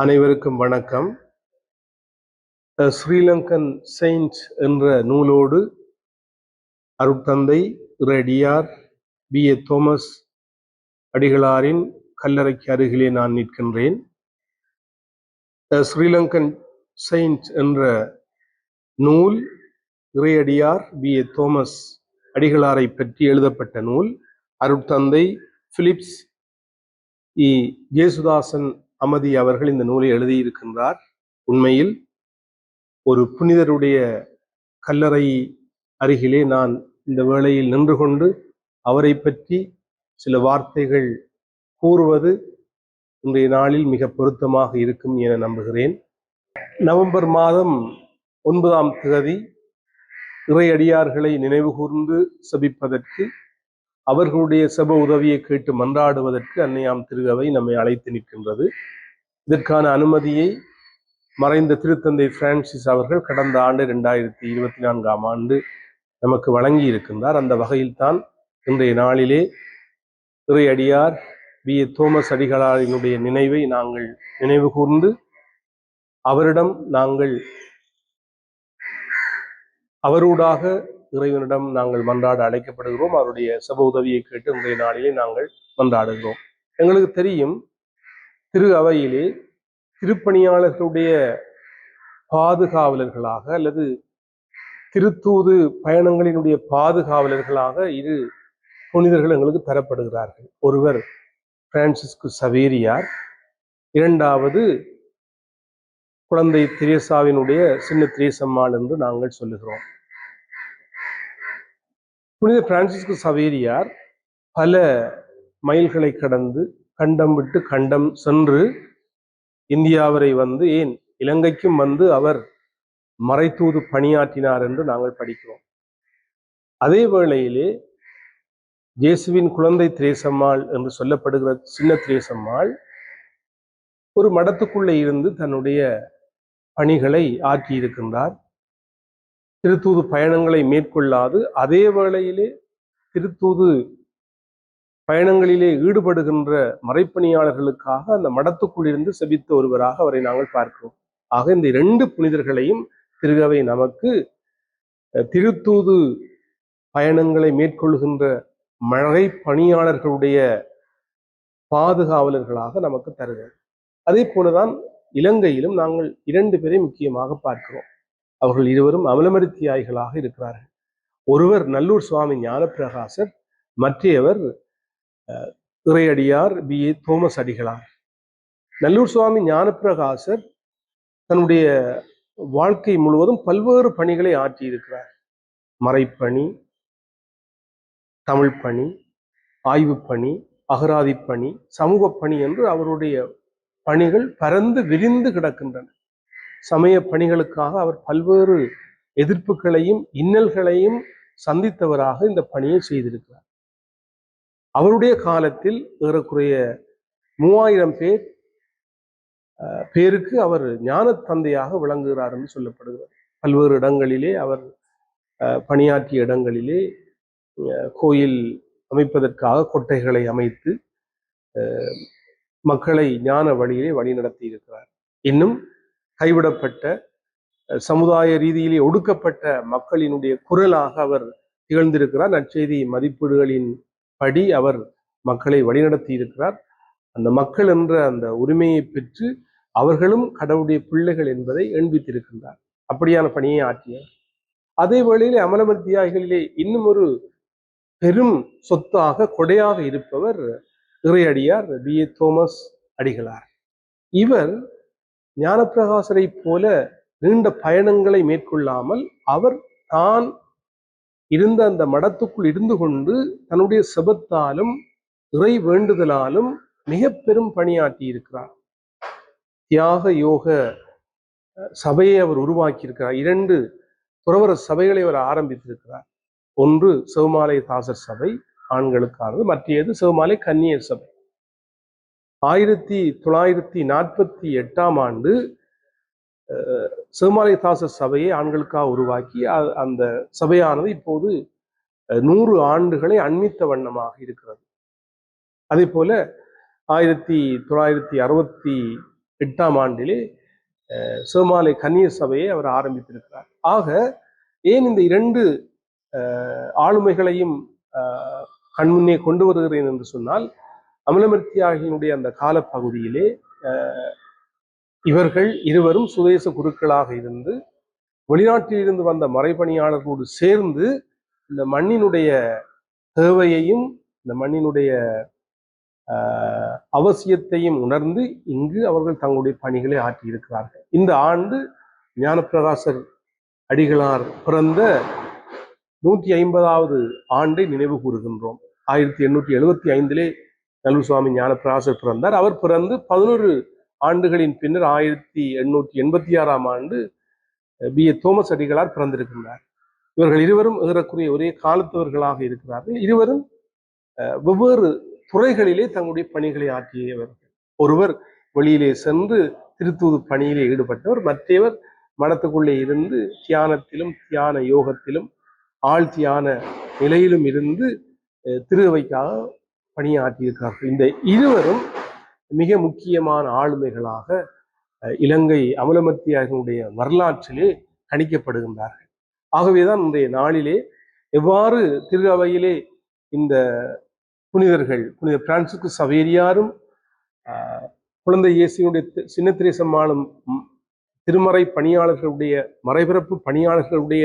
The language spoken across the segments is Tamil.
அனைவருக்கும் வணக்கம். ஸ்ரீலங்கன் செயின்ட் என்ற நூலோடு அருட்தந்தை ரெடியார் பி. ஏ. தோமஸ் அடிகளாரின் கல்லறைக்கு அருகிலே நான் நிற்கின்றேன். ஸ்ரீலங்கன் செயின்ட் என்ற நூல் இறையடியார் பி. ஏ. தோமஸ் அடிகளாரை பற்றி எழுதப்பட்ட நூல். அருட்தந்தை பிலிப்ஸ் இ. ஜேசுதாசன் அமதி அவர்கள் இந்த நூலை எழுதியிருக்கின்றார். உண்மையில் ஒரு புனிதருடைய கல்லறை அருகிலே நான் இந்த வேளையில் நின்று கொண்டு அவரை பற்றி சில வார்த்தைகள் கூறுவது இன்றைய நாளில் மிக பொருத்தமாக இருக்கும் என நம்புகிறேன். நவம்பர் மாதம் ஒன்பதாம் தேதி இறையடியார்களை நினைவு கூர்ந்து சபிப்பதற்கு அவர்களுடைய சப உதவியை கேட்டு மன்றாடுவதற்கு அன்னையாம் திருகவை நம்மை அழைத்து நிற்கின்றது. இதற்கான அனுமதியை மறைந்த திருத்தந்தை பிரான்சிஸ் அவர்கள் கடந்த ஆண்டு ரெண்டாயிரத்தி இருபத்தி நான்காம் ஆண்டு நமக்கு வழங்கி இருக்கின்றார். அந்த வகையில்தான் இன்றைய நாளிலே இறையடியார் பி. ஏ. தோமஸ் அடிகளாரினுடைய நினைவை நாங்கள் நினைவு கூர்ந்து அவரிடம் நாங்கள் அவரூடாக இறைவனிடம் நாங்கள் மன்றாட அழைக்கப்படுகிறோம். அவருடைய சப உதவியை கேட்டு இன்றைய நாளிலே நாங்கள் மன்றாடுகிறோம். எங்களுக்கு தெரியும் திரு அவையிலே திருப்பணியாளர்களுடைய பாதுகாவலர்களாக அல்லது திருத்தூது பயணங்களினுடைய பாதுகாவலர்களாக இரு புனிதர்கள் எங்களுக்கு தரப்படுகிறார்கள். ஒருவர் பிரான்சிஸ்கு சவேரியார் இரண்டாவது குழந்தை திரேசாவினுடைய சின்ன திரேசம்மாள் என்று நாங்கள் சொல்லுகிறோம். புனித பிரான்சிஸ்கு சவேரியார் பல மைல்களை கடந்து கண்டம் விட்டு கண்டம் சென்று இந்தியாவரை வந்து ஏன் இலங்கைக்கும் வந்து அவர் மறைத்தூது பணியாற்றினார் என்று நாங்கள் படிக்கிறோம். அதே வேளையிலே ஜேசுவின் குழந்தை திரேசம்மாள் என்று சொல்லப்படுகிற சின்ன திரேசம்மாள் ஒரு மடத்துக்குள்ளே இருந்து தன்னுடைய பணிகளை ஆற்றியிருக்கின்றார் திருத்தூது பயணங்களை மேற்கொள்ளாது அதே வேளையிலே திருத்தூது பயணங்களிலே ஈடுபடுகின்ற மறைப்பணியாளர்களுக்காக அந்த மடத்துக்குள் இருந்து செபித்த ஒருவராக அவரை நாங்கள் பார்க்கிறோம். ஆக இந்த இரண்டு புனிதர்களையும் திருகவை நமக்கு திருத்தூது பயணங்களை மேற்கொள்கின்ற மழை பணியாளர்களுடைய பாதுகாவலர்களாக நமக்கு தருகிறது அதே போலதான் இலங்கையிலும் நாங்கள் இரண்டு பேரை முக்கியமாக பார்க்கிறோம். அவர்கள் இருவரும் அமலமருத்தியாய்களாக இருக்கிறார்கள். ஒருவர் நல்லூர் சுவாமி ஞானப்பிரகாசர் மற்றையவர் இறையடியார் பி. ஏ. தோமஸ் அடிகளார். நல்லூர் சுவாமி ஞானப்பிரகாசர் தன்னுடைய வாழ்க்கை முழுவதும் பல்வேறு பணிகளை ஆற்றியிருக்கிறார் மறைப்பணி தமிழ் பணி ஆய்வு பணி அகராதி பணி சமூக பணி என்று அவருடைய பணிகள் பரந்து விரிந்து கிடக்கின்றன. சமய பணிகளுக்காக அவர் பல்வேறு எதிர்ப்புகளையும் இன்னல்களையும் சந்தித்தவராக இந்த பணியை செய்திருக்கிறார். அவருடைய காலத்தில் ஏறக்குறைய மூவாயிரம் பேர் பேருக்கு அவர் ஞான தந்தையாக விளங்குகிறார் என்று சொல்லப்படுகிறார் பல்வேறு இடங்களிலே அவர் பணியாற்றிய இடங்களிலே கோயில் அமைப்பதற்காக கொட்டைகளை அமைத்து மக்களை ஞான வழியிலே வழிநடத்தி இருக்கிறார். இன்னும் கைவிடப்பட்ட சமுதாய ரீதியிலே ஒடுக்கப்பட்ட மக்களினுடைய குரலாக அவர் திகழ்ந்திருக்கிறார். நற்செய்தி மதிப்பீடுகளின் படி அவர் மக்களை வழிநடத்தி இருக்கிறார். அந்த மக்கள் என்ற அந்த உரிமையை பெற்று அவர்களும் கடவுளுடைய பிள்ளைகள் என்பதை எண்பித்திருக்கின்றார். அப்படியான பணியை ஆற்றியவர். அதே வேளையிலே அமலமர் தியாகிகளிலே இன்னும் ஒரு பெரும் சொத்தாக கொடையாக இருப்பவர் இறையடியார் பி ஏ தோமஸ் அடிகளார். இவர் ஞானப்பிரகாசரை போல நீண்ட பயணங்களை மேற்கொள்ளாமல் அவர் தான் இருந்த அந்த மடத்துக்குள் இருந்து கொண்டு தன்னுடைய செபத்தாலும் இறை வேண்டுதலாலும் மிக பெரும் பணியாற்றி இருக்கிறார். தியாக யோக சபையை அவர் உருவாக்கி இருக்கிறார் இரண்டு துறவர சபைகளை அவர் ஆரம்பித்திருக்கிறார். ஒன்று சிவமாலை தாசர் சபை ஆண்களுக்கானது. மற்றது சிவமாலை கன்னியர் சபை. ஆயிரத்தி தொள்ளாயிரத்தி நாற்பத்தி எட்டாம் ஆண்டு சிவமாலயதாசர் சபையை ஆண்களுக்காக உருவாக்கி அந்த சபையானது இப்போது நூறு ஆண்டுகளை அண்மித்த வண்ணமாக இருக்கிறது. அதே போல ஆயிரத்தி தொள்ளாயிரத்தி அறுபத்தி எட்டாம் ஆண்டிலே அஹ், சிவமாலை கன்னிய சபையை அவர் ஆரம்பித்திருக்கிறார். ஆக ஏன் இந்த இரண்டு ஆளுமைகளையும் கண்முன்னே கொண்டு வருகிறேன் என்று சொன்னால் அமலமர்த்தியாகியினுடைய அந்த காலப்பகுதியிலே இவர்கள் இருவரும் சுதேச குருக்களாக இருந்து வெளிநாட்டிலிருந்து வந்த மறைபணியாளர்களோடு சேர்ந்து இந்த மண்ணினுடைய தேவையையும் இந்த மண்ணினுடைய ஆஹ், அவசியத்தையும் உணர்ந்து இங்கு அவர்கள் தங்களுடைய பணிகளை ஆற்றியிருக்கிறார்கள். இந்த ஆண்டு ஞானப்பிரகாசர் அடிகளார் பிறந்த நூற்றி ஐம்பதாவது ஆண்டை நினைவு கூறுகின்றோம். ஆயிரத்தி எண்ணூற்றி எழுபத்தி ஐந்திலே நல்லூர் சுவாமி ஞானப்பிராசர் பிறந்தார். அவர் பிறந்து பதினொரு ஆண்டுகளின் பின்னர் ஆயிரத்தி எண்ணூற்றி எண்பத்தி ஆறாம் ஆண்டு பி. ஏ. தோமஸ் அடிகளார் பிறந்திருக்கின்றார். இவர்கள் இருவரும் ஏறக்குறைய ஒரே காலத்தவர்களாக இருக்கிறார்கள். இருவரும் அஹ், வெவ்வேறு துறைகளிலே தங்களுடைய பணிகளை ஆற்றியவர்கள் ஒருவர் வெளியிலே சென்று திருத்தூது பணியிலே ஈடுபட்டவர். மற்றவர் மனத்துக்குள்ளே இருந்து தியானத்திலும் தியான யோகத்திலும் ஆழ்த்தியான நிலையிலும் இருந்து திருவைக்காக பணியாற்றியிருக்கிறார்கள். இந்த இருவரும் மிக முக்கியமான ஆளுமைகளாக இலங்கை அமலமத்தியார்களுடைய வரலாற்றிலே கணிக்கப்படுகின்றார்கள். ஆகவேதான் இன்றைய நாளிலே எவ்வாறு திருகவையிலே இந்த புனிதர்கள் புனித பிரான்சுக்கு சவேரியாரும் ஆஹ், குழந்தை இயேசுனுடைய சின்னத்திரேசம்மாளும் திருமறை பணியாளர்களுடைய மறைபிறப்பு பணியாளர்களுடைய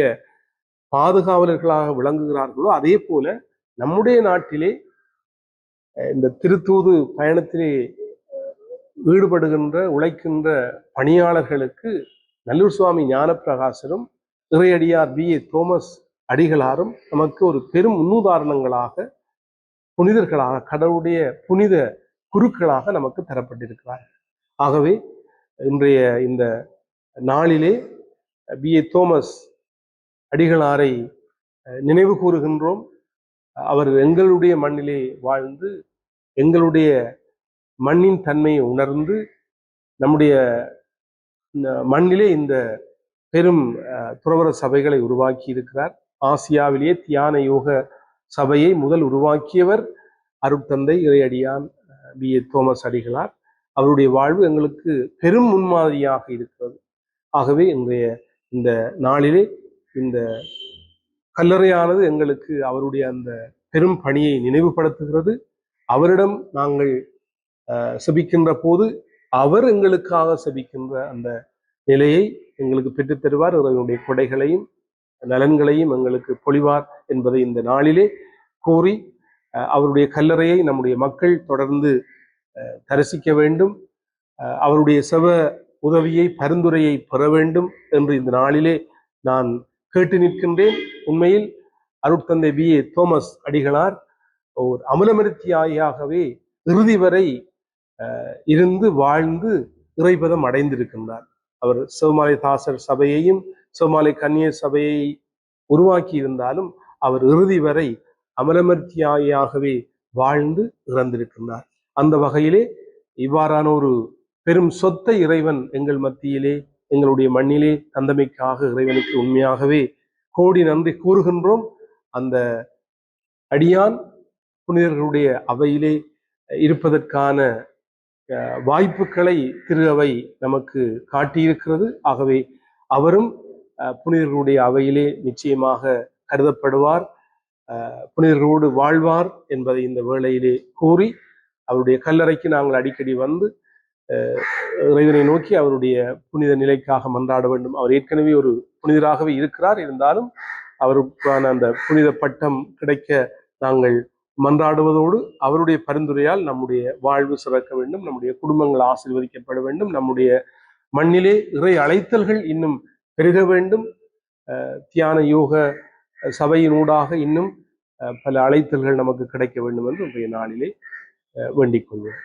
பாதுகாவலர்களாக விளங்குகிறார்களோ அதே போல நம்முடைய நாட்டிலே இந்த திருத்தூது பயணத்திலே ஈடுபடுகின்ற உழைக்கின்ற பணியாளர்களுக்கு நல்லூர் சுவாமி ஞானப்பிரகாசரும் இறையடியார் பி. ஏ. தோமஸ் அடிகளாரும் நமக்கு ஒரு பெரும் முன்னுதாரணங்களாக புனிதர்களாக கடவுளுடைய புனித குருக்களாக நமக்கு தரப்பட்டிருக்கிறார் ஆகவே இன்றைய இந்த நாளிலே பி. ஏ. தோமஸ் அடிகளாரை நினைவு கூறுகின்றோம். அவர் எங்களுடைய மண்ணிலே வாழ்ந்து எங்களுடைய மண்ணின் தன்மையை உணர்ந்து நம்முடைய மண்ணிலே இந்த பெரும் துறவர சபைகளை உருவாக்கி இருக்கிறார். ஆசியாவிலேயே தியான யோக சபையை முதல் உருவாக்கியவர் அருட்தந்தை இறையடியான் பி. ஏ. தோமஸ் அடிகளார். அவருடைய வாழ்வு எங்களுக்கு பெரும் முன்மாதிரியாக இருக்கிறது. ஆகவே இன்றைய இந்த நாளிலே இந்த கல்லறையானது எங்களுக்கு அவருடைய அந்த பெரும் பணியை நினைவுபடுத்துகிறது. அவரிடம் நாங்கள் செபிக்கின்ற போது அவர் எங்களுக்காக செபிக்கின்ற அந்த நிலையை எங்களுக்கு பெற்றுத்தருவார் தருவார். கொடைகளையும் நலன்களையும் எங்களுக்கு பொழிவார் என்பதை இந்த நாளிலே கூறி அவருடைய கல்லறையை நம்முடைய மக்கள் தொடர்ந்து தரிசிக்க வேண்டும். அவருடைய செவ உதவியை பரிந்துரையை பெற வேண்டும் என்று இந்த நாளிலே நான் கேட்டு நிற்கின்றேன். உண்மையில் அருட்தந்தை பி ஏ. தோமஸ் அடிகளார் ஓர் அமலமருத்தியாகவே இறுதி வரை இருந்து வாழ்ந்து இறைபதம் அடைந்திருக்கின்றார். அவர் சிவமாலை தாசர் சபையையும் சிவமாலை கன்னியர் சபையை உருவாக்கி இருந்தாலும் அவர் இறுதி வரை அமலமர்த்தியாகவே வாழ்ந்து இறந்திருக்கின்றார். அந்த வகையிலே இவ்வாறான ஒரு பெரும் சொத்தை இறைவன் எங்கள் மத்தியிலே எங்களுடைய மண்ணிலே தந்தமைக்காக இறைவனுக்கு உண்மையாகவே கோடி நன்றி கூறுகின்றோம். அந்த அடியான் புனிதர்களுடைய அவையிலே இருப்பதற்கான வாய்ப்புகளை திரு அவை நமக்கு காட்டியிருக்கிறது. ஆகவே அவரும் புனிதர்களுடைய அவையிலே நிச்சயமாக கருதப்படுவார். புனிதர்களோடு வாழ்வார் என்பதை இந்த வேளையிலே கூறி அவருடைய கல்லறைக்கு நாங்கள் அடிக்கடி வந்து இறைவனை நோக்கி அவருடைய புனித நிலைக்காக மன்றாட வேண்டும். அவர் ஏற்கனவே ஒரு புனிதராகவே இருக்கிறார். இருந்தாலும் அவருக்கான அந்த புனித பட்டம் கிடைக்க நாங்கள் மன்றாடுவதோடு அவருடைய பரிந்துரையால் நம்முடைய வாழ்வு சிறக்க வேண்டும். நம்முடைய குடும்பங்கள் ஆசீர்வதிக்கப்பட வேண்டும். நம்முடைய மண்ணிலே இறை அழைத்தல்கள் இன்னும் பெருக வேண்டும். அஹ், தியான யோக சபையினூடாக இன்னும் பல அழைத்தல்கள் நமக்கு கிடைக்க வேண்டும் என்று இன்றைய நாளிலே அஹ், வேண்டிக் கொள்வோம்.